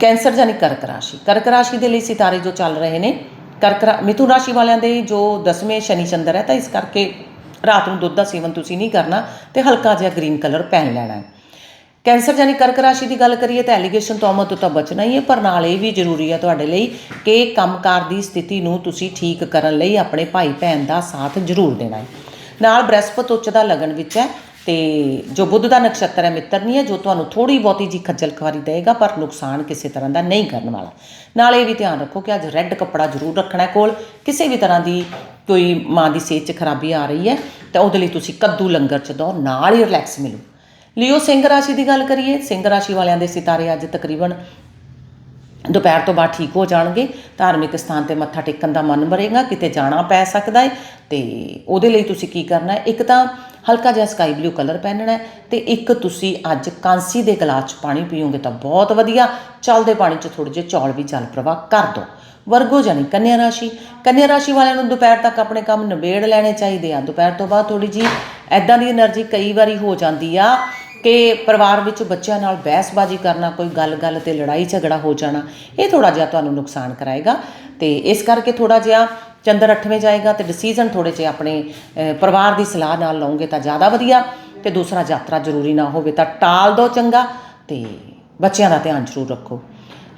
ਕੈਂਸਰ ਯਾਨੀ ਕਰਕ ਰਾਸ਼ੀ। ਕਰਕ ਰਾਸ਼ੀ ਦੇ ਲਈ ਸਿਤਾਰੇ ਜੋ ਚੱਲ ਰਹੇ ਨੇ, ਕਰਕ ਰਾ- ਮਿਥੁਨ ਰਾਸ਼ੀ ਵਾਲਿਆਂ ਦੇ ਜੋ ਦਸਵੇਂ ਸ਼ਨੀ ਚੰਦਰ ਹੈ, ਤਾਂ ਇਸ ਕਰਕੇ ਰਾਤ ਨੂੰ ਦੁੱਧ ਦਾ ਸੇਵਨ ਤੁਸੀਂ ਨਹੀਂ ਕਰਨਾ ਤੇ ਹਲਕਾ ਜਿਹਾ ਗ੍ਰੀਨ ਕਲਰ ਪਹਿਨ ਲੈਣਾ ਹੈ। ਕੈਂਸਰ ਯਾਨੀ ਕਰਕ ਰਾਸ਼ੀ ਦੀ ਗੱਲ ਕਰੀਏ ਤਾਂ ਐਲੀਗੇਸ਼ਨ ਤੋਂ ਤੋਂ ਤਾਂ ਬਚਣਾ ਹੀ ਹੈ, ਪਰ ਨਾਲ ਇਹ ਵੀ ਜ਼ਰੂਰੀ ਹੈ ਤੁਹਾਡੇ ਲਈ ਕਿ ਕੰਮਕਾਰ ਦੀ ਸਥਿਤੀ ਨੂੰ ਤੁਸੀਂ ਠੀਕ ਕਰਨ ਲਈ ਆਪਣੇ ਭਾਈ ਭੈਣ ਦਾ ਸਾਥ ਜ਼ਰੂਰ ਦੇਣਾ ਹੈ। ਨਾਲ ਬ੍ਰਹਸਪਤ ਉੱਚ ਦਾ ਲਗਨ ਵਿੱਚ ਹੈ ਤੇ ਜੋ ਬੁੱਧ ਦਾ ਨਕਸ਼ਤਰ ਹੈ, ਮਿੱਤਰ ਨਹੀਂ ਹੈ, ਜੋ ਤੁਹਾਨੂੰ ਥੋੜੀ ਬਹੁਤੀ ਜੀ ਖੱਜਲ ਖਵਾਰੀ ਦੇਗਾ ਪਰ ਨੁਕਸਾਨ ਕਿਸੇ ਤਰ੍ਹਾਂ ਦਾ ਨਹੀਂ ਕਰਨ ਵਾਲਾ। ਨਾਲ ਇਹ ਵੀ ਧਿਆਨ ਰੱਖੋ ਕਿ ਅੱਜ ਰੈੱਡ ਕੱਪੜਾ ਜ਼ਰੂਰ ਰੱਖਣਾ ਕੋਲ। ਕਿਸੇ ਵੀ ਤਰ੍ਹਾਂ ਦੀ ਕੋਈ ਮਾਂ ਦੀ ਸਿਹਤ 'ਚ ਖਰਾਬੀ ਆ ਰਹੀ ਹੈ, ਤਾਂ ਉਹਦੇ ਲਈ ਤੁਸੀਂ ਕੱਦੂ ਲੰਗਰ 'ਚ ਦੋ ਨਾਲ ਹੀ ਰਿਲੈਕਸ ਮਿਲੋ। ਲਿਓ, ਸਿੰਘ ਰਾਸ਼ੀ ਦੀ ਗੱਲ ਕਰੀਏ, ਸਿੰਘ ਰਾਸ਼ੀ ਵਾਲਿਆਂ ਦੇ ਸਿਤਾਰੇ ਅੱਜ ਤਕਰੀਬਨ ਦੁਪਹਿਰ ਤੋਂ ਬਾਅਦ ਠੀਕ ਹੋ ਜਾਣਗੇ। ਧਾਰਮਿਕ ਸਥਾਨ ਤੇ ਮੱਥਾ ਟੇਕਣ ਦਾ ਮਨ ਬਰੇਗਾ ਕਿਤੇ ਜਾਣਾ ਪੈ ਸਕਦਾ ਹੈ ਤੇ ਉਹਦੇ ਲਈ ਤੁਸੀਂ ਕੀ ਕਰਨਾ ਹੈ ਇੱਕ ਤਾਂ ਹਲਕਾ ਜਿਹਾ ਸਕਾਈ ਬਲੂ ਕਲਰ ਪਹਿਨਣਾ ਤੇ ਇੱਕ ਤੁਸੀਂ ਅੱਜ ਕਾਂਸੀ ਦੇ ਗਲਾਸ 'ਚ ਪਾਣੀ ਪੀਓਗੇ ਤਾਂ ਬਹੁਤ ਵਧੀਆ। ਚਲਦੇ ਪਾਣੀ 'ਚ ਥੋੜੇ ਜਿਹਾ ਚੌਲ ਵੀ ਚੱਲ ਪ੍ਰਵਾਹ ਕਰ ਦਿਓ ਵਰਗੋ ਜਾਨੀ ਕੰਨਿਆ ਰਾਸ਼ੀ। ਕੰਨਿਆ ਰਾਸ਼ੀ ਵਾਲਿਆਂ ਨੂੰ ਦੁਪਹਿਰ ਤੱਕ ਆਪਣੇ ਕੰਮ ਨਿਬੇੜ ਲੈਣੇ ਚਾਹੀਦੇ ਆ। ਦੁਪਹਿਰ ਤੋਂ ਬਾਅਦ ਥੋੜੀ ਜੀ ਐਦਾਂ ਦੀ એનર્ਜੀ ਕਈ ਵਾਰੀ ਹੋ ਜਾਂਦੀ ਆ ਕਿ ਪਰਿਵਾਰ ਵਿੱਚ ਬੱਚਿਆਂ ਨਾਲ ਬਹਿਸਬਾਜ਼ੀ ਕਰਨਾ, ਕੋਈ ਗੱਲ-ਗੱਲ ਤੇ ਲੜਾਈ ਝਗੜਾ ਹੋ ਜਾਣਾ, ਇਹ ਥੋੜਾ ਜਿਹਾ ਤੁਹਾਨੂੰ ਨੁਕਸਾਨ ਕਰਾਏਗਾ। ਤੇ ਇਸ ਕਰਕੇ ਥੋੜਾ ਜਿਹਾ ਚੰਦਰ ਅੱਠਵੇਂ ਜਾਏਗਾ ਤੇ ਡਿਸੀਜਨ ਥੋੜੇ ਜਿਹੇ ਆਪਣੇ ਪਰਿਵਾਰ ਦੀ ਸਲਾਹ ਨਾਲ ਲਓਗੇ ਤਾਂ ਜ਼ਿਆਦਾ ਵਧੀਆ ਤੇ ਦੂਸਰਾ ਯਾਤਰਾ ਜ਼ਰੂਰੀ ਨਾ ਹੋਵੇ ਤਾਂ ਟਾਲ ਦੋ ਚੰਗਾ ਤੇ ਬੱਚਿਆਂ ਦਾ ਧਿਆਨ ਜ਼ਰੂਰ ਰੱਖੋ।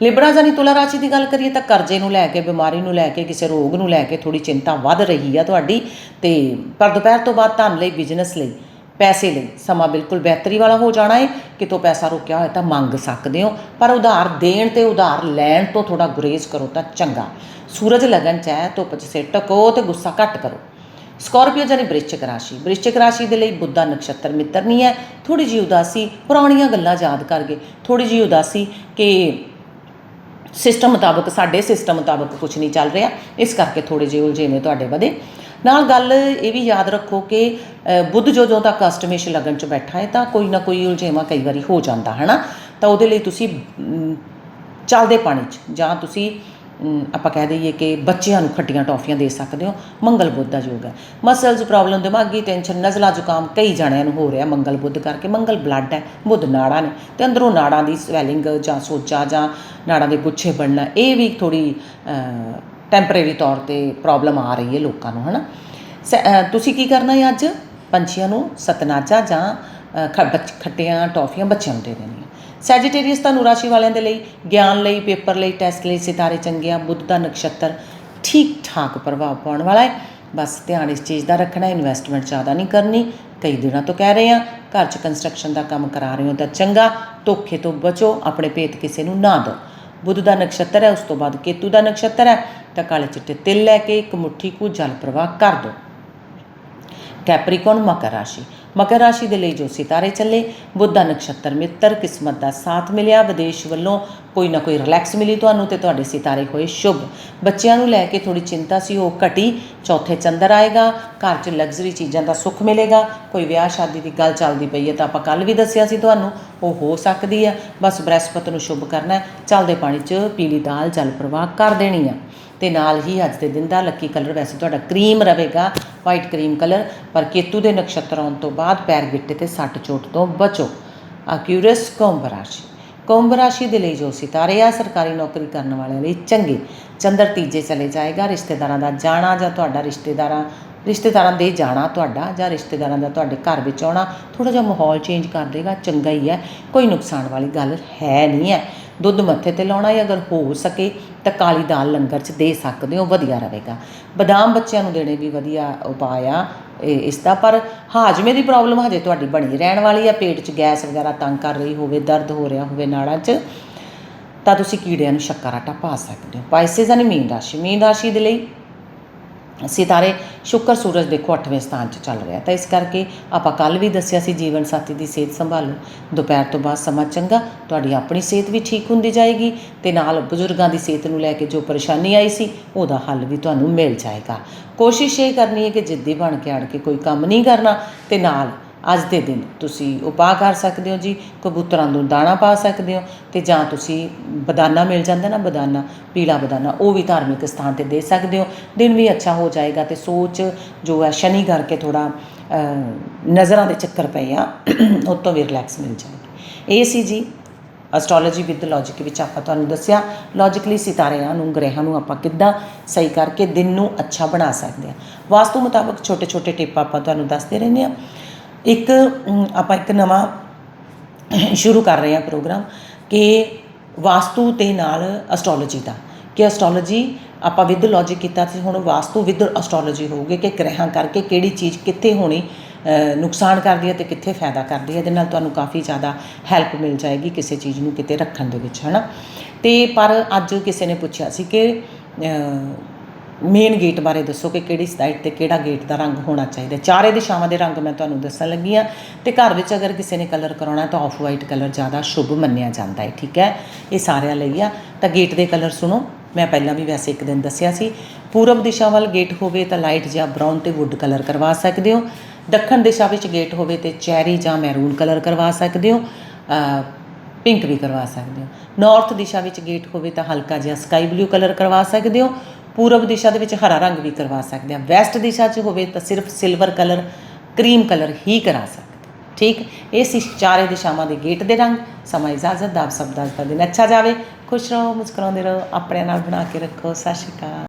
ਲਿਬੜਾ ਜਾਨੀ ਤੁਲਾ ਰਾਸ਼ੀ ਦੀ ਗੱਲ ਕਰੀਏ ਤਾਂ ਕਰਜ਼ੇ ਨੂੰ ਲੈ ਕੇ, ਬਿਮਾਰੀ ਨੂੰ ਲੈ ਕੇ, ਕਿਸੇ ਰੋਗ ਨੂੰ ਲੈ ਕੇ ਥੋੜੀ ਚਿੰਤਾ ਵੱਧ ਰਹੀ ਆ ਤੁਹਾਡੀ ਤੇ ਪਰ ਦੁਪਹਿਰ ਤੋਂ ਬਾਅਦ ਧਨ ਲਈ ਬਿਜ਼ਨਸ ਲਈ ਪੈਸੇ ਲਈ। ਸਮਾਂ ਬਿਲਕੁਲ ਬਿਹਤਰੀ ਵਾਲਾ ਹੋ ਜਾਣਾ ਹੈ ਕਿਤੋਂ ਪੈਸਾ ਰੁਕਿਆ ਹੋਇਆ ਤਾਂ ਮੰਗ ਸਕਦੇ ਹੋ। ਪਰ ਉਧਾਰ ਦੇਣ ਤੇ ਉਧਾਰ ਲੈਣ ਤੋਂ ਥੋੜਾ ਗੁਰੇਜ਼ ਕਰੋ ਤਾਂ ਚੰਗਾ। ਸੂਰਜ ਲਗਨ ਚ ਹੈ, ਧੁੱਪ ਚ ਸਿਰ ਟਕੋ ਤੇ ਗੁੱਸਾ ਘੱਟ ਕਰੋ। ਸਕੋਰਪੀਓ ਜਾਨੀ ਬ੍ਰਿਸ਼ਚਿਕ ਰਾਸ਼ੀ। ਬ੍ਰਿਸ਼ਚਿਕ ਰਾਸ਼ੀ ਦੇ ਲਈ ਬੁੱਧਾ ਨਕਸ਼ਤਰ ਮਿੱਤਰ ਨਹੀਂ ਹੈ। ਥੋੜੀ ਜਿਹੀ ਉਦਾਸੀ, ਪੁਰਾਣੀਆਂ ਗੱਲਾਂ ਯਾਦ ਕਰਕੇ। ਥੋੜੀ ਜਿਹੀ ਉਦਾਸੀ ਕਿ ਸਿਸਟਮ ਮੁਤਾਬਕ, ਸਾਡੇ ਸਿਸਟਮ ਮੁਤਾਬਕ ਕੁਝ ਨਹੀਂ ਚੱਲ ਰਿਹਾ। ਇਸ ਕਰਕੇ ਥੋੜੇ ਜਿਹੇ ਉਲਝੇਵੇਂ ਤੁਹਾਡੇ ਵਧੇ। ਨਾਲ ਗੱਲ ਇਹ ਵੀ ਯਾਦ ਰੱਖੋ ਕਿ ਬੁੱਧ ਜਦੋਂ ਤੱਕ ਅਸ਼ਟਮੇਸ਼ ਲਗਨ ਚ ਬੈਠਾ ਹੈ, ਤਾਂ ਕੋਈ ਨਾ ਕੋਈ ਉਲਝੇਵਾਂ ਕਈ ਵਾਰੀ ਹੋ ਜਾਂਦਾ ਹੈ ਨਾ ਤਾਂ ਉਹਦੇ ਲਈ ਤੁਸੀਂ ਚੱਲਦੇ ਪਾਣੀ 'ਚ, ਜਾਂ ਤੁਸੀਂ ਆਪਾਂ ਕਹਿ ਦਈਏ ਕਿ ਬੱਚਿਆਂ ਨੂੰ ਖੱਟੀਆਂ ਟੌਫੀਆਂ ਦੇ ਸਕਦੇ ਹੋ, ਮੰਗਲ ਬੁੱਧ ਦਾ ਯੋਗ ਹੈ। ਮਸਲਸ ਪ੍ਰੋਬਲਮ ਦਿਮਾਗੀ ਟੈਨਸ਼ਨ ਨਜ਼ਲਾ, ਜ਼ੁਕਾਮ, ਕਈ ਜਣਿਆਂ ਨੂੰ ਹੋ ਰਿਹਾ ਮੰਗਲ ਬੁੱਧ ਕਰਕੇ, ਮੰਗਲ ਬਲੱਡ ਹੈ, ਬੁੱਧ ਨਾੜਾਂ ਨੇ, ਤੇ ਅੰਦਰੋਂ ਨਾੜਾਂ ਦੀ ਸਵੈਲਿੰਗ ਜਾਂ ਸੋਜਾ ਜਾਂ ਨਾੜਾਂ ਦੇ ਗੁੱਛੇ ਬਣਨਾ, ਇਹ ਵੀ ਥੋੜੀ ਟੈਂਪਰੇਰੀ ਤੌਰ ਤੇ ਪ੍ਰੋਬਲਮ ਆ ਰਹੀ ਹੈ ਲੋਕਾਂ ਨੂੰ, ਹਨਾ? ਸ- ਤੁਸੀਂ ਕੀ ਕਰਨਾ ਹੈ ਅੱਜ? ਪੰਛੀਆਂ ਨੂੰ ਸਤਨਾਚਾ ਜਾਂ ਖ- ਬੱਚ- ਖੱਟੀਆਂ ਟੌਫੀਆਂ ਬੱਚਿਆਂ ਨੂੰ ਦੇ ਦੇਣੀਆਂ। ਸੈਜੀਟੇਰੀਅਸ ਤੁਹਾਨੂੰ ਰਾਸ਼ੀ ਵਾਲਿਆਂ ਦੇ ਲਈ, ਗਿਆਨ ਲਈ, ਪੇਪਰ ਲਈ ਟੈਸਟ ਲਈ, ਸਿਤਾਰੇ ਚੰਗੇ ਆ ਬੁੱਧ ਦਾ ਨਕਸ਼ਤਰ ਠੀਕ ਠਾਕ ਪ੍ਰਭਾਵ ਪਾਉਣ ਵਾਲਾ ਹੈ। ਬਸ ਧਿਆਨ ਇਸ ਚੀਜ਼ ਦਾ ਰੱਖਣਾ ਇਨਵੈਸਟਮੈਂਟ ਜ਼ਿਆਦਾ ਨਹੀਂ ਕਰਨੀ। ਕਈ ਦਿਨਾਂ ਤੋਂ ਕਹਿ ਰਹੇ ਆ ਘਰ 'ਚ ਕੰਸਟਰਕਸ਼ਨ ਦਾ ਕੰਮ ਕਰਾ ਰਹੇ ਹੋ ਤਾਂ ਚੰਗਾ, ਧੋਖੇ ਤੋਂ ਬਚੋ, ਆਪਣੇ ਭੇਤ ਕਿਸੇ ਨੂੰ ਨਾ ਦਿਓ। ਬੁੱਧ ਦਾ ਨਕਸ਼ਤਰ ਹੈ, ਉਸ ਤੋਂ ਬਾਅਦ ਕੇਤੂ ਦਾ ਨਕਸ਼ਤਰ ਹੈ। ਤਾਂ ਕਾਲੇ ਚਿੱਟੇ ਤਿਲ ਲੈ ਕੇ, ਇੱਕ ਮੁੱਠੀ ਕੁ ਜਲ ਪ੍ਰਵਾਹ ਕਰ ਦਿਓ ਕੈਪਰੀਕੌਨ ਮਕਰ ਰਾਸ਼ੀ। ਮਕਰ ਰਾਸ਼ੀ ਦੇ ਲਈ ਜੋ ਸਿਤਾਰੇ ਚੱਲੇ, ਬੁੱਧਾ ਨਕਸ਼ਤਰ ਮਿੱਤਰ, ਕਿਸਮਤ ਦਾ ਸਾਥ ਮਿਲਿਆ, ਵਿਦੇਸ਼ ਵੱਲੋਂ ਕੋਈ ਨਾ ਕੋਈ ਰਿਲੈਕਸ ਮਿਲੀ ਤੁਹਾਨੂੰ ਤੇ ਤੁਹਾਡੇ ਸਿਤਾਰੇ ਹੋਏ ਸ਼ੁਭ। ਬੱਚਿਆਂ ਨੂੰ ਲੈ ਕੇ ਥੋੜੀ ਚਿੰਤਾ ਸੀ, ਉਹ ਘਟੀ, ਚੌਥੇ ਚੰਦਰ ਆਏਗਾ, ਘਰ 'ਚ ਲਗਜ਼ਰੀ ਚੀਜ਼ਾਂ ਦਾ ਸੁੱਖ ਮਿਲੇਗਾ। ਕੋਈ ਵਿਆਹ ਸ਼ਾਦੀ ਦੀ ਗੱਲ ਚੱਲਦੀ ਪਈ ਹੈ ਤਾਂ ਆਪਾਂ ਕੱਲ ਵੀ ਦੱਸਿਆ ਸੀ ਤੁਹਾਨੂੰ, ਉਹ ਹੋ ਸਕਦੀ ਹੈ। ਬਸ ਬ੍ਰਹਿਸਪਤ ਨੂੰ ਸ਼ੁਭ ਕਰਨਾ ਹੈ, ਚੱਲਦੇ ਪਾਣੀ 'ਚ ਪੀਲੀ ਦਾਲ ਜਲ ਪ੍ਰਵਾਹ ਕਰ ਦੇਣੀ ਆ। ਤੇ ਨਾਲ ਹੀ ਅੱਜ ਦੇ ਦਿਨ ਦਾ ਲੱਕੀ ਕਲਰ ਵੈਸੇ ਤੁਹਾਡਾ ਕਰੀਮ ਰਹੇਗਾ ਵਾਈਟ ਕਰੀਮ ਕਲਰ ਪਰ ਕੇਤੂ ਦੇ ਨਕਸ਼ਤਰ ਆਉਣ ਤੋਂ ਬਾਅਦ ਪੈਰ ਗਿੱਟੇ ਤੇ ਸੱਟ ਚੋਟ ਤੋਂ ਬਚੋ। ਅਕਿਊਰਸ ਕੁੰਭ ਰਾਸ਼ੀ। ਕੁੰਭ ਰਾਸ਼ੀ ਦੇ ਲਈ ਜੋ ਸਿਤਾਰੇ ਆ, ਸਰਕਾਰੀ ਨੌਕਰੀ ਕਰਨ ਵਾਲਿਆਂ ਲਈ ਚੰਗੇ। ਚੰਦਰ ਤੀਜੇ ਚਲੇ ਜਾਏਗਾ, ਰਿਸ਼ਤੇਦਾਰਾਂ ਦਾ ਜਾਣਾ ਜਾਂ ਤੁਹਾਡਾ ਰਿਸ਼ਤੇਦਾਰਾਂ ਰਿਸ਼ਤੇਦਾਰਾਂ ਦੇ ਜਾਣਾ ਤੁਹਾਡਾ ਜਾਂ ਰਿਸ਼ਤੇਦਾਰਾਂ ਦਾ ਤੁਹਾਡੇ ਘਰ ਵਿੱਚ ਆਉਣਾ ਥੋੜਾ ਜਿਹਾ ਮਾਹੌਲ ਚੇਂਜ ਕਰ ਦੇਗਾ, ਚੰਗਾ ਹੀ ਹੈ, ਕੋਈ ਨੁਕਸਾਨ ਵਾਲੀ ਗੱਲ ਹੈ ਨਹੀਂ ਹੈ। ਦੁੱਧ ਮੱਥੇ ਤੇ ਲਾਉਣਾ ਹੈ, ਅਗਰ ਹੋ ਸਕੇ ਤਾਂ ਕਾਲੀ ਦਾਲ ਲੰਗਰ 'ਚ ਦੇ ਸਕਦੇ ਹੋ, ਵਧੀਆ ਰਹੇਗਾ। ਬਦਾਮ ਬੱਚਿਆਂ ਨੂੰ ਦੇਣੇ ਵੀ ਵਧੀਆ ਉਪਾਅ ਆ ਇਹ, ਇਸ ਦਾ, ਪਰ ਹਾਜਮੇ ਦੀ ਪ੍ਰੋਬਲਮ ਹਜੇ ਤੁਹਾਡੀ ਬਣੀ ਰਹਿਣ ਵਾਲੀ ਆ, ਪੇਟ 'ਚ ਗੈਸ ਵਗੈਰਾ ਤੰਗ ਕਰ ਰਹੀ ਹੋਵੇ, ਦਰਦ ਹੋ ਰਿਹਾ ਹੋਵੇ ਨਾੜਾਂ 'ਚ, ਤਾਂ ਤੁਸੀਂ ਕੀੜਿਆਂ ਨੂੰ ਸ਼ੱਕਰ ਆਟਾ ਪਾ ਸਕਦੇ ਹੋ। ਪਾਈਸਿਸ ਯਾਨੀ ਮੀਨ ਰਾਸ਼ੀ ਮੀਨ ਰਾਸ਼ੀ ਦੇ ਲਈ ਸਿਤਾਰੇ ਸ਼ੁਕਰ ਸੂਰਜ ਦੇਖੋ 8ਵੇਂ ਸਥਾਨ 'ਚ ਚੱਲ ਰਿਹਾ ਤਾਂ ਇਸ ਕਰਕੇ ਆਪਾਂ ਕੱਲ ਵੀ ਦੱਸਿਆ ਸੀ ਜੀਵਨ ਸਾਥੀ ਦੀ ਸਿਹਤ ਸੰਭਾਲੋ ਦੁਪਹਿਰ ਤੋਂ ਬਾਅਦ ਸਮਾਂ ਚੰਗਾ, ਤੁਹਾਡੀ ਆਪਣੀ ਸਿਹਤ ਵੀ ਠੀਕ ਹੁੰਦੀ ਜਾਏਗੀ ਤੇ ਨਾਲ ਬਜ਼ੁਰਗਾਂ ਦੀ ਸਿਹਤ ਨੂੰ ਲੈ ਕੇ ਜੋ ਪਰੇਸ਼ਾਨੀ ਆਈ ਸੀ, ਉਹਦਾ ਹੱਲ ਵੀ ਤੁਹਾਨੂੰ ਮਿਲ ਜਾਏਗਾ। ਕੋਸ਼ਿਸ਼ ਇਹ ਕਰਨੀ ਹੈ ਕਿ ਜਿੱਦੀ ਬਣ ਕੇ ਅੜ ਕੇ ਕੋਈ ਕੰਮ ਨਹੀਂ ਕਰਨਾ ਤੇ ਨਾਲ ਅੱਜ ਦੇ ਦਿਨ ਤੁਸੀਂ ਉਪਾਅ ਕਰ ਸਕਦੇ ਹੋ ਜੀ, ਕਬੂਤਰਾਂ ਨੂੰ ਦਾਣਾ ਪਾ ਸਕਦੇ ਹੋ ਤੇ ਜਾਂ ਤੁਸੀਂ ਬਦਾਨਾ ਮਿਲ ਜਾਂਦਾ ਨਾ ਬਦਾਨਾ, ਪੀਲਾ ਬਦਾਨਾ, ਉਹ ਵੀ ਧਾਰਮਿਕ ਸਥਾਨ ਤੇ ਦੇ ਸਕਦੇ ਹੋ। ਦਿਨ ਵੀ ਅੱਛਾ ਹੋ ਜਾਏਗਾ ਤੇ ਸੋਚ ਜੋ ਹੈ ਸ਼ਨੀ ਕਰਕੇ ਥੋੜਾ ਨਜ਼ਰਾਂ ਦੇ ਚੱਕਰ ਪਏ ਆ, ਉਹ ਤੋਂ ਵੀ ਰਿਲੈਕਸ ਮਿਲ ਜਾਏਗੀ। ਇਹ ਸੀ ਜੀ ਐਸਟ੍ਰੋਲੋਜੀ ਵਿਦ ਲੌਜੀਕ ਵਿੱਚ ਆਪਾਂ ਤੁਹਾਨੂੰ ਦੱਸਿਆ। ਲੌਜੀਕਲੀ ਸਿਤਾਰਿਆਂ ਨੂੰ ਗ੍ਰਹਿਆਂ ਨੂੰ ਆਪਾਂ ਕਿੱਦਾਂ ਸਹੀ ਕਰਕੇ ਦਿਨ ਨੂੰ ਅੱਛਾ ਬਣਾ ਸਕਦੇ ਹਾਂ। ਵਾਸਤੂ ਮੁਤਾਬਕ ਛੋਟੇ ਛੋਟੇ ਟਿਪ ਆਪਾਂ ਤੁਹਾਨੂੰ ਦੱਸਦੇ ਰਹਿੰਦੇ ਹਾਂ। ਇੱਕ ਆਪਾਂ ਇੱਕ ਨਵਾਂ ਸ਼ੁਰੂ ਕਰ ਰਹੇ ਹਾਂ ਪ੍ਰੋਗਰਾਮ ਕਿ ਵਾਸਤੂ ਤੇ ਨਾਲ ਐਸਟ੍ਰੋਲੋਜੀ ਦਾ। ਕਿ ਐਸਟ੍ਰੋਲੋਜੀ ਆਪਾਂ ਵਿਦ ਲੌਜੀਕ ਕੀਤਾ ਸੀ ਹੁਣ ਵਾਸਤੂ ਵਿਦ ਐਸਟ੍ਰੋਲੋਜੀ ਹੋਊਗੀ ਕਿ ਗ੍ਰਹਿਾਂ ਕਰਕੇ ਕਿਹੜੀ ਚੀਜ਼ ਕਿੱਥੇ ਹੋਣੀ ਨੁਕਸਾਨ ਕਰਦੀ ਹੈ ਤੇ ਕਿੱਥੇ ਫਾਇਦਾ ਕਰਦੀ ਹੈ, ਇਹਦੇ ਨਾਲ ਤੁਹਾਨੂੰ ਕਾਫੀ ਜ਼ਿਆਦਾ ਹੈਲਪ ਮਿਲ ਜਾਏਗੀ ਕਿਸੇ ਚੀਜ਼ ਨੂੰ ਕਿਤੇ ਰੱਖਣ ਦੇ ਵਿੱਚ, ਹਨਾ? ਤੇ ਪਰ ਅੱਜ ਕਿਸੇ ਨੇ ਪੁੱਛਿਆ ਸੀ ਕਿ ਮੇਨ ਗੇਟ ਬਾਰੇ ਦੱਸੋ ਕਿ ਕਿਹੜੀ ਸਾਈਡ ਤੇ ਕਿਹੜਾ ਗੇਟ ਦਾ ਰੰਗ ਹੋਣਾ ਚਾਹੀਦਾ ਚਾਰੇ ਦਿਸ਼ਾਵਾਂ ਦੇ ਰੰਗ ਮੈਂ ਤੁਹਾਨੂੰ ਦੱਸਣ ਲੱਗੀ ਆ ਤੇ ਘਰ ਵਿੱਚ ਅਗਰ ਕਿਸੇ ਨੇ ਕਲਰ ਕਰਾਉਣਾ ਤਾਂ ਆਫ ਵਾਈਟ ਕਲਰ ਜ਼ਿਆਦਾ ਸ਼ੁਭ ਮੰਨਿਆ ਜਾਂਦਾ ਹੈ, ਠੀਕ ਹੈ? ਇਹ ਸਾਰਿਆਂ ਲਈ ਆ। ਤਾਂ ਗੇਟ ਦੇ ਕਲਰ ਸੁਣੋ। ਮੈਂ ਪਹਿਲਾਂ ਵੀ ਵੈਸੇ ਇੱਕ ਦਿਨ ਦੱਸਿਆ ਸੀ। ਪੂਰਬ ਦਿਸ਼ਾ ਵੱਲ ਗੇਟ ਹੋਵੇ ਤਾਂ ਲਾਈਟ ਜਾਂ ਬਰਾਊਨ ਤੇ ਵੁੱਡ ਕਲਰ ਕਰਵਾ ਸਕਦੇ ਹੋ। ਦੱਖਣ ਦਿਸ਼ਾ ਵਿੱਚ ਗੇਟ ਹੋਵੇ ਤੇ ਚੈਰੀ ਜਾਂ ਮੈਰੂਨ ਕਲਰ ਕਰਵਾ ਸਕਦੇ ਹੋ। ਪਿੰਕ ਵੀ ਕਰਵਾ ਸਕਦੇ ਹੋ। ਨਾਰਥ ਦਿਸ਼ਾ ਵਿੱਚ ਗੇਟ ਹੋਵੇ ਤਾਂ ਹਲਕਾ ਜਿਹਾ ਸਕਾਈ ਬਲੂ ਕਲਰ ਕਰਵਾ ਸਕਦੇ ਹੋ। ਪੂਰਬ ਦਿਸ਼ਾ ਦੇ ਵਿੱਚ ਹਰਾ ਰੰਗ ਵੀ ਕਰਵਾ ਸਕਦੇ ਹਾਂ। ਵੈਸਟ ਦਿਸ਼ਾ 'ਚ ਹੋਵੇ ਤਾਂ ਸਿਰਫ ਸਿਲਵਰ ਕਲਰ ਕਰੀਮ ਕਲਰ ਹੀ ਕਰਾ ਸਕਦੇ ਠੀਕ? ਇਹ ਸੀ ਚਾਰੇ ਦਿਸ਼ਾਵਾਂ ਦੇ ਗੇਟ ਦੇ ਰੰਗ। ਸਮਾਂ ਇਜਾਜ਼ਤ ਦਾ ਆਪ ਸਭ ਦਾ ਦਾ ਦਿਨ ਅੱਛਾ ਜਾਵੇ। ਖੁਸ਼ ਰਹੋ, ਮੁਸਕਰਾਉਂਦੇ ਰਹੋ ਆਪਣੇ ਨਾਲ ਬਣਾ ਕੇ ਰੱਖੋ। ਸਤਿ ਸ਼੍ਰੀ ਅਕਾਲ।